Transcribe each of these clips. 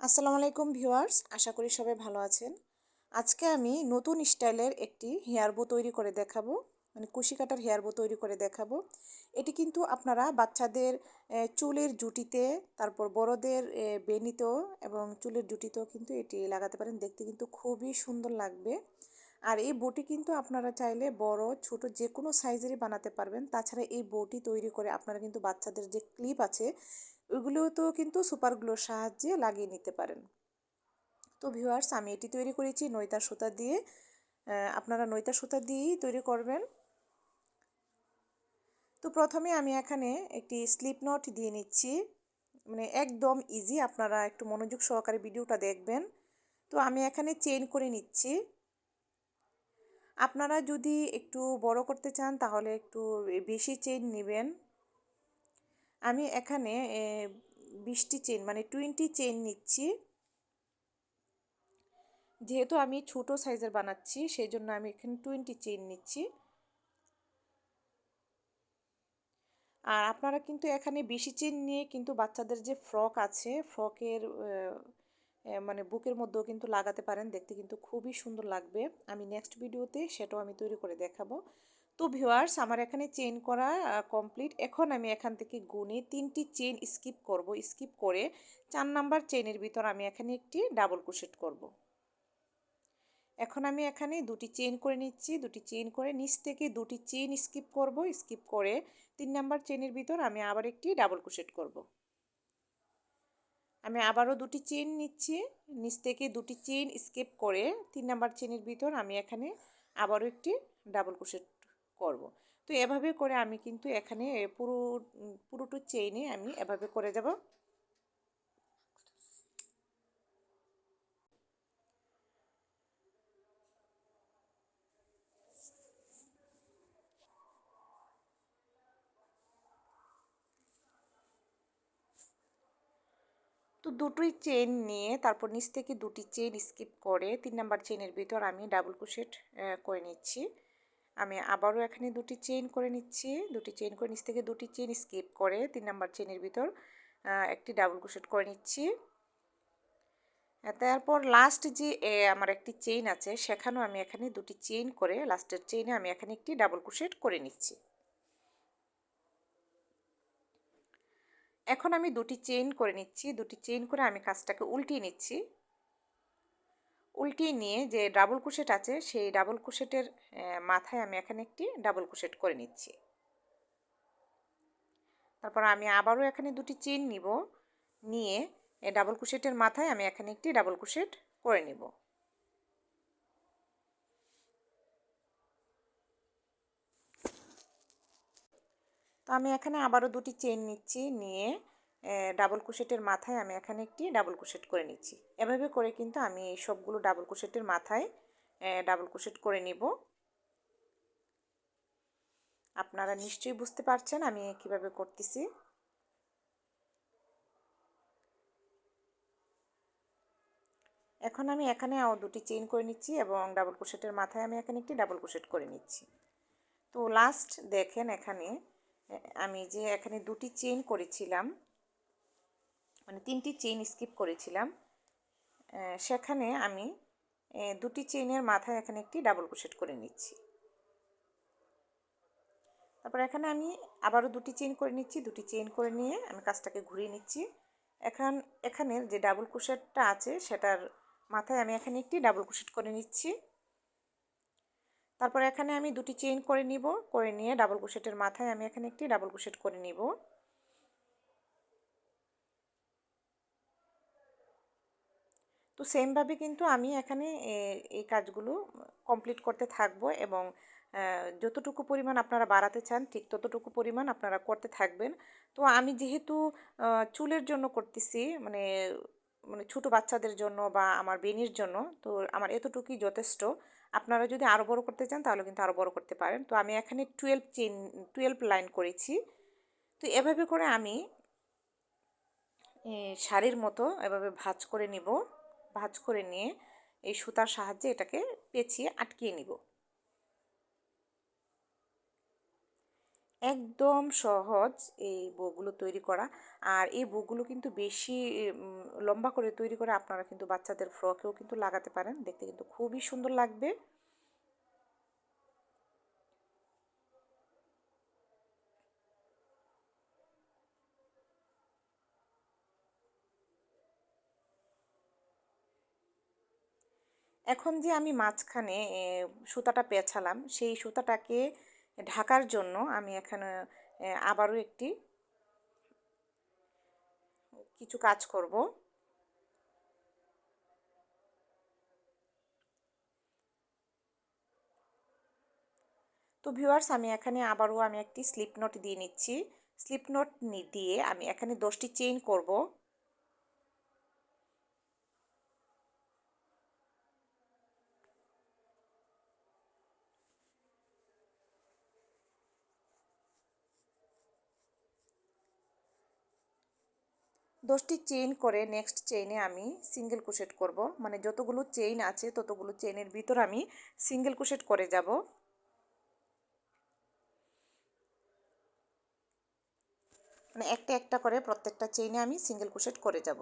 আসসালামু আলাইকুম ভিউয়ার্স, আশা করি সবাই ভালো আছেন। আজকে আমি নতুন স্টাইলের একটি হেয়ার বো তৈরি করে দেখাবো মানে কুশি কাটার হেয়ার বো তৈরি করে দেখাবো। এটি কিন্তু আপনারা বাচ্চাদের চুলের জুটিতে, তারপর বড়দের বেনিতেও এবং চুলের জুটিতেও কিন্তু এটি লাগাতে পারেন। দেখতে কিন্তু খুবই সুন্দর লাগবে। আর এই বটি কিন্তু আপনারা চাইলে বড়, ছোট যে কোনো সাইজেরই বানাতে পারবেন। তাছাড়া এই বটি তৈরি করে আপনারা কিন্তু বাচ্চাদের যে ক্লিপ আছে ওইগুলোও তো কিন্তু সুপার গ্লোর সাহায্যে লাগিয়ে নিতে পারেন। তো ভিউয়ার্স আমি এটি তৈরি করেছি নৈতার সুতা দিয়ে। আপনারা নৈতার সুতা দিয়েই তৈরি করবেন। তো প্রথমে আমি এখানে একটি স্লিপ নট দিয়ে নিচ্ছি। মানে একদম ইজি আপনারা একটু মনোযোগ সহকারে ভিডিওটা দেখবেন। তো আমি এখানে চেইন করে নিচ্ছি। আপনারা যদি একটু বড় করতে চান, তাহলে একটু বেশি চেইন নেবেন। আমি এখানে বিশটি চেন মানে টোয়েন্টি চেন নিচ্ছি। যেহেতু আমি ছোট সাইজের বানাচ্ছি সেই জন্য আমি এখানে টোয়েন্টি চেন নিচ্ছি। আর আপনারা কিন্তু এখানে বেশি চেন নিয়ে কিন্তু বাচ্চাদের যে ফ্রক আছে ফ্রকের মানে বুকের মধ্যেও কিন্তু লাগাতে পারেন। দেখতে কিন্তু খুবই সুন্দর লাগবে। আমি নেক্সট ভিডিওতে সেটাও আমি তৈরি করে দেখাবো। তো ভিওয়ার্স আমার এখানে চেন করা কমপ্লিট এখন আমি এখান থেকে গুনে তিনটি চেন স্কিপ করব। স্কিপ করে চার নাম্বার চেনের ভিতর আমি এখানে একটি ডাবল ক্রোশেট করব। এখন আমি এখানে দুটি চেন করে নিচ্ছি। দুটি চেন করে নিচ থেকে দুটি চেন স্কিপ করব। স্কিপ করে তিন নাম্বার চেনের ভিতর আমি আবার একটি ডাবল ক্রোশেট করব। আমি আবারও দুটি চেন নিচ্ছি। নিচ থেকে দুটি চেন স্কিপ করে তিন নাম্বার চেনের ভিতর আমি এখানে আবারও একটি ডাবল ক্রোশেট করব। তো এভাবে করে আমি কিন্তু এখানে পুরো পুরোটো চেইনে আমি এভাবে করে যাব। তো দুটোই চেন নিয়ে তারপর নিচ থেকে দুটি চেন স্কিপ করে তিন নাম্বার চেনের ভিতর আমি ডাবল ক্রোশেট করে নিচ্ছি। আমি আবারও এখানে দুটি চেন করে নিচ্ছি। দুটি চেন করে নিচ থেকে দুটি চেন স্কিপ করে তিন নাম্বার চেনের ভিতর একটি ডাবল ক্রোশেট করে নিচ্ছি। তারপর লাস্ট যে আমার একটি চেইন আছে, সেখানেও আমি এখানে দুটি চেইন করে লাস্টের চেইনে আমি এখানে একটি ডাবল ক্রোশেট করে নিচ্ছি। এখন আমি দুটি চেইন করে নিচ্ছি। দুটি চেইন করে আমি কাজটাকে উল্টিয়ে নিচ্ছি। উল্টিয়ে নিয়ে যে ডাবল কুশেট আছে, সেই ডাবল কুশেটের মাথায় আমি এখানে একটি ডাবল কুশেট করে নিচ্ছি। তারপর আমি আবারও এখানে দুটি চেন নিব, নিয়ে ডাবল কুশেটের মাথায় আমি এখানে একটি ডাবল কুশেট করে নিব। তো আমি এখানে আবারও দুটি চেন নিচ্ছি, নিয়ে ডাবল কুশেটের মাথায় আমি এখানে একটি ডাবল কুশেট করে নিচ্ছি। এভাবে করে কিন্তু আমি এই সবগুলো ডাবল কুশেটের মাথায় ডাবল কুশেট করে নিব। আপনারা নিশ্চয়ই বুঝতে পারছেন আমি কীভাবে করতেছি। এখন আমি এখানে দুটি চেইন করে নিচ্ছি এবং ডাবল কুশেটের মাথায় আমি এখানে একটি ডাবল কুশেট করে নিচ্ছি। তো লাস্ট দেখেন এখানে আমি যে এখানে দুটি চেইন করেছিলাম মানে তিনটি চেইন স্কিপ করেছিলাম। সেখানে আমি দুটি চেইনের মাথায় এখানে একটি ডাবল ক্রোশেট করে নিচ্ছি। তারপর এখানে আমি আবারও দুটি চেইন করে নিচ্ছি, দুটি চেইন করে নিয়ে আমি কাজটাকে ঘুরিয়ে নিচ্ছি। এখন এখানের যে ডাবল ক্রোশেটটা আছে, সেটার মাথায় আমি এখানে একটি ডাবল ক্রোশেট করে নিচ্ছি। তারপর এখানে আমি দুটি চেইন করে নিব, করে নিয়ে ডাবল ক্রোশেটের মাথায় আমি এখানে একটি ডাবল ক্রোশেট করে নিব। তো সেমভাবে কিন্তু আমি এখানে এই কাজগুলো কমপ্লিট করতে থাকব এবং যতটুকু পরিমাণ আপনারা বাড়াতে চান, ঠিক ততটুকু পরিমাণ আপনারা করতে থাকবেন। তো আমি যেহেতু চুলের জন্য করতেছি মানে মানে ছোটো বাচ্চাদের জন্য বা আমার বেনির জন্য, তো আমার এতটুকুই যথেষ্ট। আপনারা যদি আরও বড় করতে চান, তাহলে কিন্তু আরও বড় করতে পারেন। তো আমি এখানে টুয়েলভ চেন টুয়েলভ লাইন করেছি। তো এভাবে করে আমি শাড়ির মতো এভাবে ভাজ করে নিব। ভাজ করে নিয়ে এই সুতার সাহায্যে এটাকে পেঁচিয়ে আটকিয়ে নিব। একদম সহজ এই বউগুলো তৈরি করা। আর এই বউগুলো কিন্তু বেশি লম্বা করে তৈরি করে আপনারা কিন্তু বাচ্চাদের ফ্রকেও কিন্তু লাগাতে পারেন। দেখতে কিন্তু খুবই সুন্দর লাগবে। এখন যে আমি মাঝখানে সুতাটা পেঁচালাম সেই সুতাটাকে ঢাকার জন্য আমি এখানে আবারও একটি কিছু কাজ করব। তো ভিউয়ার্স, আমি এখানে আবারও আমি একটি স্লিপ নোট দিয়ে নিচ্ছি। স্লিপ নোট দিয়ে আমি এখানে দশটি চেইন করব। দশটি চেইন করে নেক্সট চেইনে আমি সিঙ্গেল কুশেট করব। মানে যতগুলো চেইন আছে, ততগুলো চেইনের ভিতর আমি সিঙ্গেল কুশেট করে যাব। মানে একটা একটা করে প্রত্যেকটা চেইনে আমি সিঙ্গেল কুশেট করে যাব।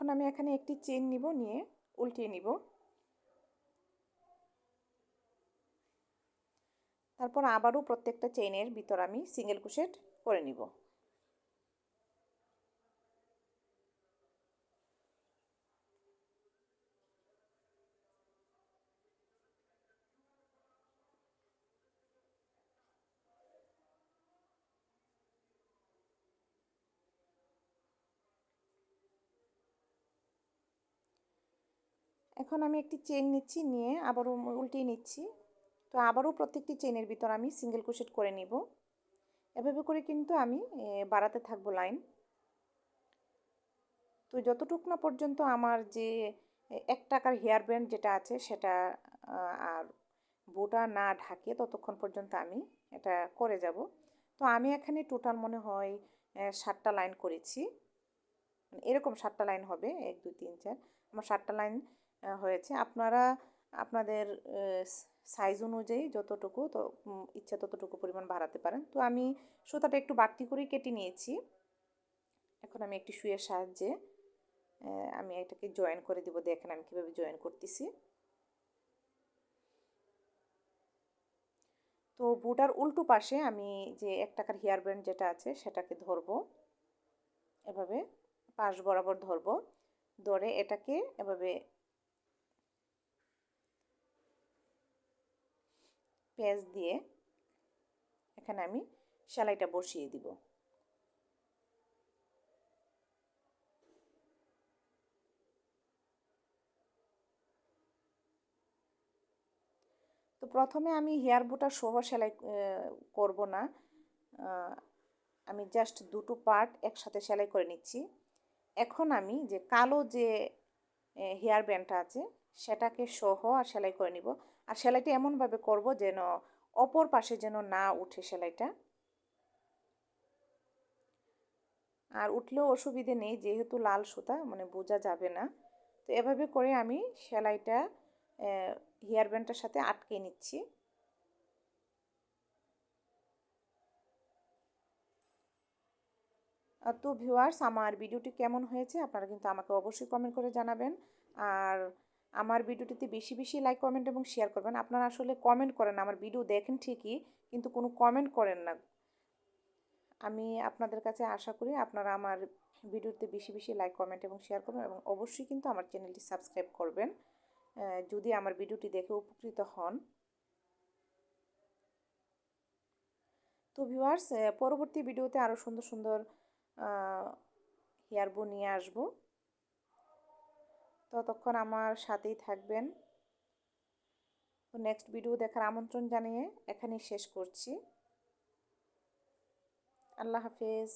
এখন আমি এখানে একটি চেন নিব, নিয়ে উল্টিয়ে নিব। তারপর আবারও প্রত্যেকটা চেইনের ভিতর আমি সিঙ্গেল কুশেট করে নিব। এখন আমি একটি চেন নিচ্ছি, নিয়ে আবারও উল্টিয়ে নিচ্ছি। তো আবারও প্রত্যেকটি চেনের ভিতর আমি সিঙ্গেল ক্রোশেট করে নিব। এভাবে করে কিন্তু আমি বাড়াতে থাকব লাইন তো যতটুক না পর্যন্ত আমার যে এক টাকার হেয়ার ব্যান্ড যেটা আছে সেটা আর বোটা না ঢাকে ততক্ষণ পর্যন্ত আমি এটা করে যাব। তো আমি এখানে টোটাল মনে হয় সাতটা লাইন করেছি। এরকম সাতটা লাইন হবে, এক, দুই, তিন, চার। আমার সাতটা লাইন হয়েছে। আপনারা আপনাদের সাইজ অনুযায়ী যতটুকু তো ইচ্ছা ততটুকু পরিমাণ বাড়াতে পারেন। তো আমি সুতাটা একটু বাড়তি করেই কেটে নিয়েছি। এখন আমি একটি শুয়ের সাহায্যে আমি এটাকে জয়েন করে দিব। দেখেন আমি কীভাবে জয়েন করতেছি। তো বুটার উল্টো পাশে আমি যে এক টাকার হেয়ার ব্যান্ড যেটা আছে, সেটাকে ধরবো। এভাবে পাশ বরাবর ধরবো। ধরে এটাকে এভাবে পেঁয়াজ দিয়ে এখানে আমি সেলাইটা বসিয়ে দিব। তো প্রথমে আমি হেয়ার বোটা সহ সেলাই করব না। আমি জাস্ট দুটো পার্ট একসাথে সেলাই করে নিচ্ছি। এখন আমি যে কালো যে হেয়ার ব্যান্ডটা আছে সেটাকে সহ আর সেলাই করে নিব। আর সেলাইটা এমনভাবে করব যেন অপর পাশে যেন না উঠে সেলাইটা। আর উঠলেও অসুবিধে নেই, যেহেতু লাল সুতা মানে বোঝা যাবে না। তো এভাবে করে আমি সেলাইটা হেয়ার ব্যান্ডটার সাথে আটকে নিচ্ছি। তো ভিউয়ার্স, আমার ভিডিওটি কেমন হয়েছে আপনারা কিন্তু আমাকে অবশ্যই কমেন্ট করে জানাবেন। আর আমার ভিডিওটিতে বেশি বেশি লাইক কমেন্ট এবং শেয়ার করবেন। আপনারা আসলে কমেন্ট করেন আমার ভিডিও দেখেন ঠিকই, কিন্তু কোনো কমেন্ট করেন না। আমি আপনাদের কাছে আশা করি আপনারা আমার ভিডিওতে বেশি বেশি লাইক কমেন্ট এবং শেয়ার করবেন এবং অবশ্যই কিন্তু আমার চ্যানেলটি সাবস্ক্রাইব করবেন। যদি আমার ভিডিওটি দেখে উপকৃত হন। তো ভিউয়ার্স পরবর্তী ভিডিওতে আরও সুন্দর সুন্দর হেয়ার বো নিয়ে আসব। ততক্ষণ আমার সাথেই থাকবেন। নেক্সট ভিডিও দেখার আমন্ত্রণ জানিয়ে এখানেই শেষ করছি। আল্লাহ হাফেজ।